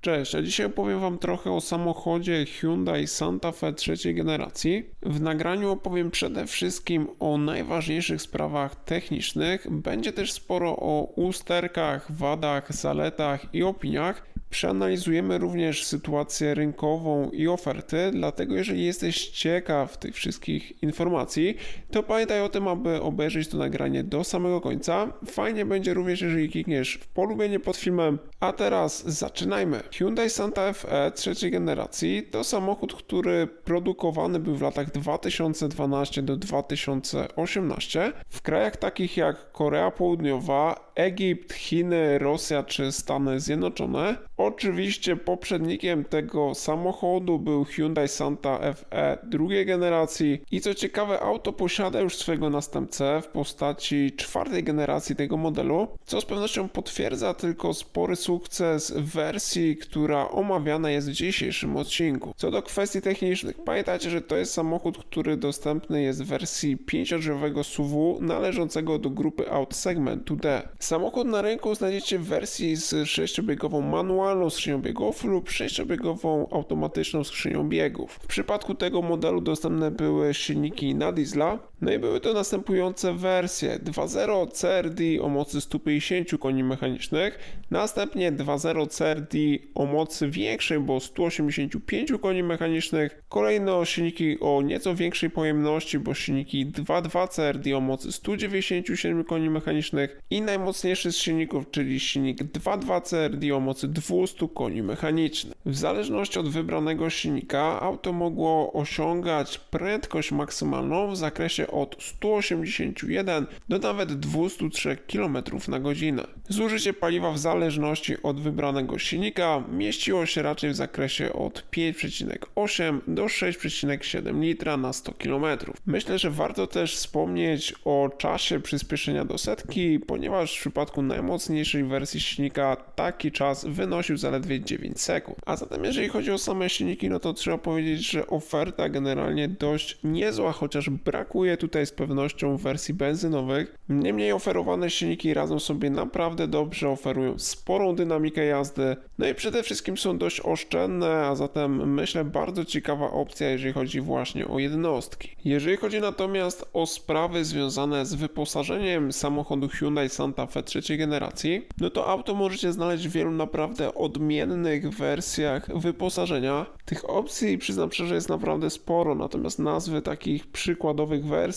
Cześć, a dzisiaj opowiem Wam trochę o samochodzie Hyundai Santa Fe trzeciej generacji. W nagraniu opowiem przede wszystkim o najważniejszych sprawach technicznych. Będzie też sporo o usterkach, wadach, zaletach i opiniach. Przeanalizujemy również sytuację rynkową i oferty, dlatego jeżeli jesteś ciekaw tych wszystkich informacji, to pamiętaj o tym, aby obejrzeć to nagranie do samego końca. Fajnie będzie również, jeżeli klikniesz w polubienie pod filmem. A teraz zaczynajmy. Hyundai Santa Fe trzeciej generacji to samochód, który produkowany był w latach 2012 do 2018 w krajach takich jak Korea Południowa, Egipt, Chiny, Rosja czy Stany Zjednoczone. Oczywiście poprzednikiem tego samochodu był Hyundai Santa Fe drugiej generacji i co ciekawe auto posiada już swojego następcę w postaci czwartej generacji tego modelu, co z pewnością potwierdza tylko spory sukces wersji, która omawiana jest w dzisiejszym odcinku. Co do kwestii technicznych, pamiętajcie, że to jest samochód, który dostępny jest w wersji 5-drzwiowego SUV należącego do grupy aut segmentu D. Samochód na rynku znajdziecie w wersji z 6-biegową manualną skrzynią biegów lub 6-biegową automatyczną skrzynią biegów. W przypadku tego modelu dostępne były silniki na diesla, no i były to następujące wersje. 2.0 CRD o mocy 150 koni mechanicznych, następnie 2.0 CRD o mocy większej, bo 185 koni mechanicznych, kolejno silniki o nieco większej pojemności, bo silniki 2.2 CRD o mocy 197 koni mechanicznych. I najmocniejszy z silników, czyli silnik 2.2 CRD o mocy 200 koni mechanicznych. W zależności od wybranego silnika auto mogło osiągać prędkość maksymalną w zakresie od 181 do nawet 203 km na godzinę. Zużycie paliwa w zależności od wybranego silnika mieściło się raczej w zakresie od 5,8 do 6,7 litra na 100 km. Myślę, że warto też wspomnieć o czasie przyspieszenia do setki, ponieważ w przypadku najmocniejszej wersji silnika taki czas wynosił zaledwie 9 sekund. A zatem jeżeli chodzi o same silniki, no to trzeba powiedzieć, że oferta generalnie dość niezła, chociaż brakuje tutaj z pewnością wersji benzynowych. Niemniej oferowane silniki radzą sobie naprawdę dobrze, oferują sporą dynamikę jazdy, no i przede wszystkim są dość oszczędne, a zatem myślę bardzo ciekawa opcja, jeżeli chodzi właśnie o jednostki. Jeżeli chodzi natomiast o sprawy związane z wyposażeniem samochodu Hyundai Santa Fe trzeciej generacji, no to auto możecie znaleźć w wielu naprawdę odmiennych wersjach wyposażenia. Tych opcji przyznam szczerze jest naprawdę sporo, natomiast nazwy takich przykładowych wersji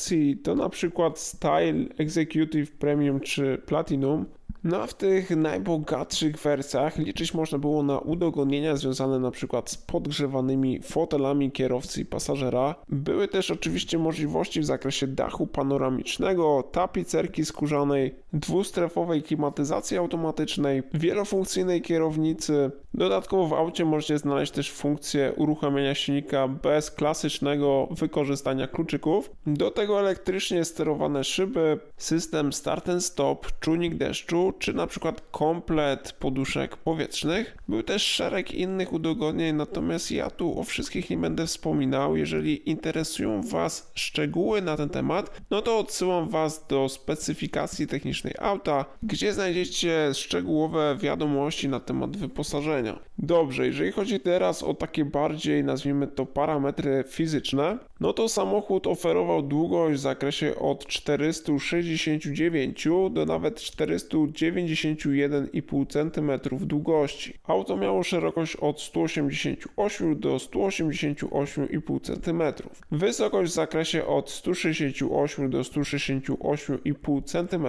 to na przykład Style, Executive Premium czy Platinum. No a w tych najbogatszych wersjach liczyć można było na udogodnienia związane na przykład z podgrzewanymi fotelami kierowcy i pasażera. Były też oczywiście możliwości w zakresie dachu panoramicznego, tapicerki skórzanej, dwustrefowej klimatyzacji automatycznej, wielofunkcyjnej kierownicy. Dodatkowo w aucie możecie znaleźć też funkcję uruchamiania silnika bez klasycznego wykorzystania kluczyków. Do tego elektrycznie sterowane szyby, system start and stop, czujnik deszczu, czy na przykład komplet poduszek powietrznych. Był też szereg innych udogodnień, natomiast ja tu o wszystkich nie będę wspominał. Jeżeli interesują Was szczegóły na ten temat, no to odsyłam Was do specyfikacji technicznej auta, gdzie znajdziecie szczegółowe wiadomości na temat wyposażenia. Dobrze, jeżeli chodzi teraz o takie bardziej, nazwijmy to, parametry fizyczne, no to samochód oferował długość w zakresie od 469 do nawet 491,5 cm długości. Auto miało szerokość od 188 do 188,5 cm. Wysokość w zakresie od 168 do 168,5 cm.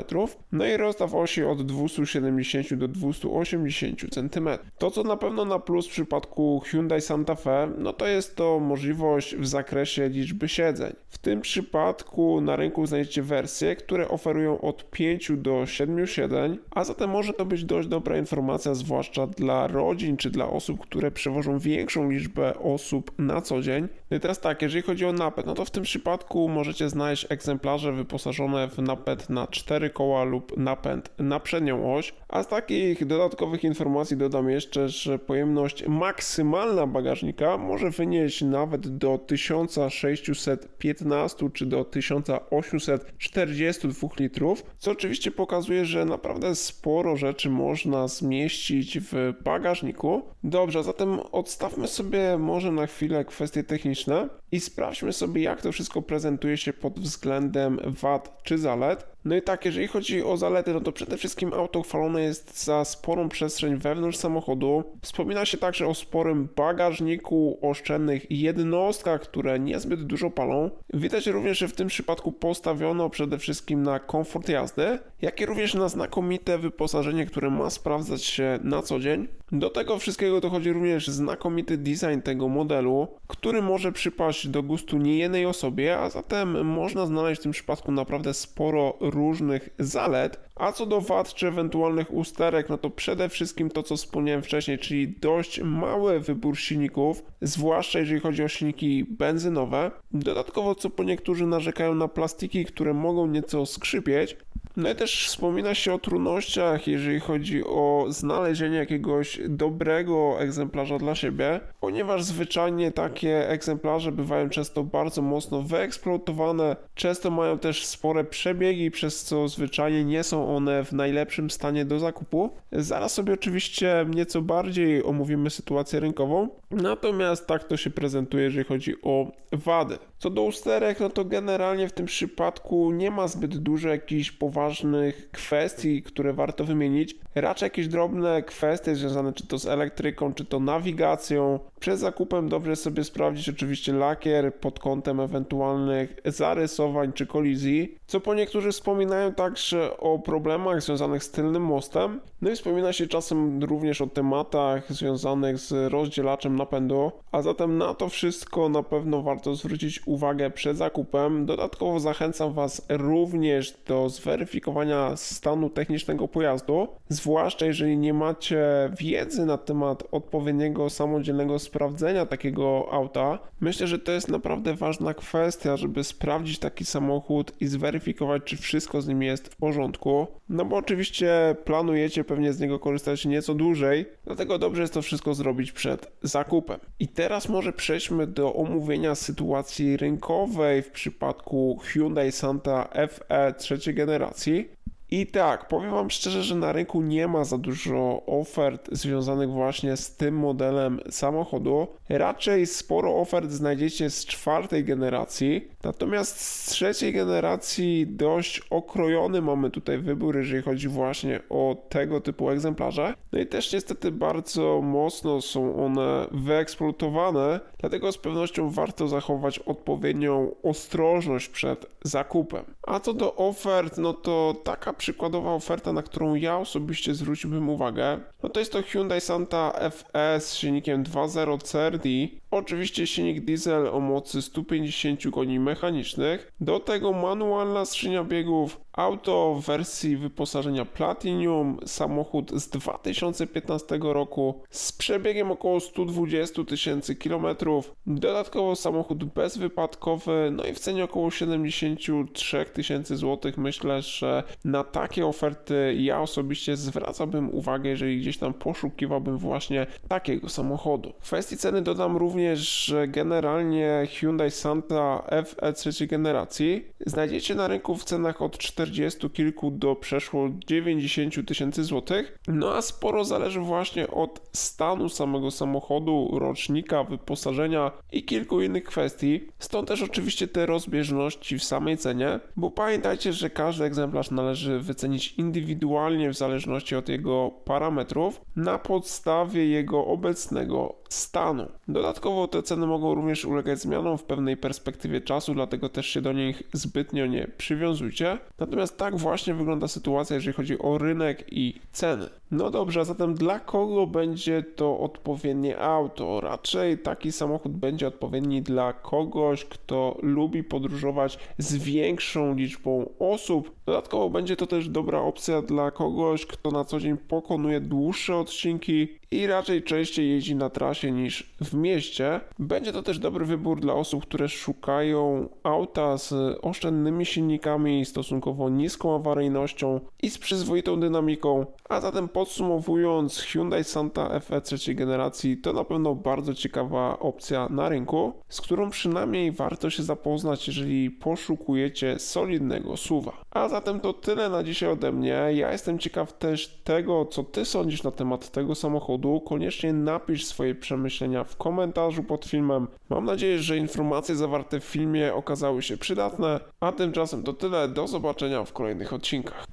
No i rozstaw osi od 270 do 280 cm. To co na pewno na plus w przypadku Hyundai Santa Fe, no to jest to możliwość w zakresie liczby siedzeń. W tym przypadku na rynku znajdziecie wersje, które oferują od 5 do 7 siedzeń, a zatem może to być dość dobra informacja, zwłaszcza dla rodzin czy dla osób, które przewożą większą liczbę osób na co dzień. No i teraz tak, jeżeli chodzi o napęd, no to w tym przypadku możecie znaleźć egzemplarze wyposażone w napęd na 4 koła lub napęd na przednią oś, a z takich dodatkowych informacji dodam jeszcze, że pojemność maksymalna bagażnika może wynieść nawet do 1615 czy do 1842 litrów, co oczywiście pokazuje, że naprawdę sporo rzeczy można zmieścić w bagażniku. Dobrze, zatem odstawmy sobie może na chwilę kwestie techniczne i sprawdźmy sobie, jak to wszystko prezentuje się pod względem wad czy zalet. No i tak, jeżeli chodzi o zalety, no to przede wszystkim auto chwalone jest za sporą przestrzeń wewnątrz samochodu. Wspomina się także o sporym bagażniku, oszczędnych jednostkach, które niezbyt dużo palą. Widać również, że w tym przypadku postawiono przede wszystkim na komfort jazdy, jak i również na znakomite wyposażenie, które ma sprawdzać się na co dzień. Do tego wszystkiego dochodzi również znakomity design tego modelu, który może przypaść do gustu niejednej osobie, a zatem można znaleźć w tym przypadku naprawdę sporo różnych zalet. A co do wad czy ewentualnych usterek, no to przede wszystkim to, co wspomniałem wcześniej, czyli dość mały wybór silników, zwłaszcza jeżeli chodzi o silniki benzynowe. Dodatkowo, co po niektórzy narzekają na plastiki, które mogą nieco skrzypieć, no i też wspomina się o trudnościach, jeżeli chodzi o znalezienie jakiegoś dobrego egzemplarza dla siebie, ponieważ zwyczajnie takie egzemplarze bywają często bardzo mocno wyeksploatowane, często mają też spore przebiegi, przez co zwyczajnie nie są one w najlepszym stanie do zakupu. Zaraz sobie oczywiście nieco bardziej omówimy sytuację rynkową, natomiast tak to się prezentuje, jeżeli chodzi o wady. Co do usterek, no to generalnie w tym przypadku nie ma zbyt dużo jakichś poważnych kwestii, które warto wymienić. Raczej jakieś drobne kwestie związane czy to z elektryką, czy to nawigacją. Przed zakupem dobrze sobie sprawdzić oczywiście lakier pod kątem ewentualnych zarysowań czy kolizji. Co po niektórzy wspominają także o problemach związanych z tylnym mostem. No i wspomina się czasem również o tematach związanych z rozdzielaczem napędu. A zatem na to wszystko na pewno warto zwrócić uwagę przed zakupem. Dodatkowo zachęcam Was również do zweryfikowania stanu technicznego pojazdu, zwłaszcza jeżeli nie macie wiedzy na temat odpowiedniego samodzielnego sprawdzenia takiego auta. Myślę, że to jest naprawdę ważna kwestia, żeby sprawdzić taki samochód i zweryfikować, czy wszystko z nim jest w porządku. No bo oczywiście planujecie pewnie z niego korzystać nieco dłużej, dlatego dobrze jest to wszystko zrobić przed zakupem. I teraz może przejdźmy do omówienia sytuacji rynkowej w przypadku Hyundai Santa FE trzeciej generacji. I tak, powiem Wam szczerze, że na rynku nie ma za dużo ofert związanych właśnie z tym modelem samochodu. Raczej sporo ofert znajdziecie z czwartej generacji, natomiast z trzeciej generacji dość okrojony mamy tutaj wybór, jeżeli chodzi właśnie o tego typu egzemplarze. No i też niestety bardzo mocno są one wyeksploatowane, dlatego z pewnością warto zachować odpowiednią ostrożność przed zakupem. A co do ofert, no to taka przykładowa oferta, na którą ja osobiście zwróciłbym uwagę, no to jest to Hyundai Santa FE z silnikiem 2.0 CRD. Oczywiście silnik diesel o mocy 150 koni mechanicznych. Do tego manualna skrzynia biegów, auto w wersji wyposażenia Platinum, samochód z 2015 roku z przebiegiem około 120 tysięcy kilometrów. Dodatkowo samochód bezwypadkowy, no i w cenie około 73 tysięcy złotych. Myślę, że na takie oferty ja osobiście zwracałbym uwagę, jeżeli gdzieś tam poszukiwałbym właśnie takiego samochodu. W kwestii ceny dodam również, że generalnie Hyundai Santa FE trzeciej generacji znajdziecie na rynku w cenach od 40 kilku do przeszło 90 tysięcy złotych. No a sporo zależy właśnie od stanu samego samochodu, rocznika, wyposażenia i kilku innych kwestii. Stąd też oczywiście te rozbieżności w samej cenie, bo pamiętajcie, że każdy egzemplarz należy wycenić indywidualnie w zależności od jego parametrów na podstawie jego obecnego stanu. Dodatkowo te ceny mogą również ulegać zmianom w pewnej perspektywie czasu, dlatego też się do nich zbytnio nie przywiązujcie. Natomiast tak właśnie wygląda sytuacja, jeżeli chodzi o rynek i ceny. No dobrze, a zatem dla kogo będzie to odpowiednie auto? Raczej taki samochód będzie odpowiedni dla kogoś, kto lubi podróżować z większą liczbą osób. Dodatkowo będzie to też dobra opcja dla kogoś, kto na co dzień pokonuje dłuższe odcinki i raczej częściej jeździ na trasie niż w mieście. Będzie to też dobry wybór dla osób, które szukają auta z oszczędnymi silnikami, stosunkowo niską awaryjnością i z przyzwoitą dynamiką, a zatem po Podsumowując, Hyundai Santa FE trzeciej generacji to na pewno bardzo ciekawa opcja na rynku, z którą przynajmniej warto się zapoznać, jeżeli poszukujecie solidnego suwa. A zatem to tyle na dzisiaj ode mnie. Ja jestem ciekaw też tego, co ty sądzisz na temat tego samochodu. Koniecznie napisz swoje przemyślenia w komentarzu pod filmem. Mam nadzieję, że informacje zawarte w filmie okazały się przydatne. A tymczasem to tyle. Do zobaczenia w kolejnych odcinkach.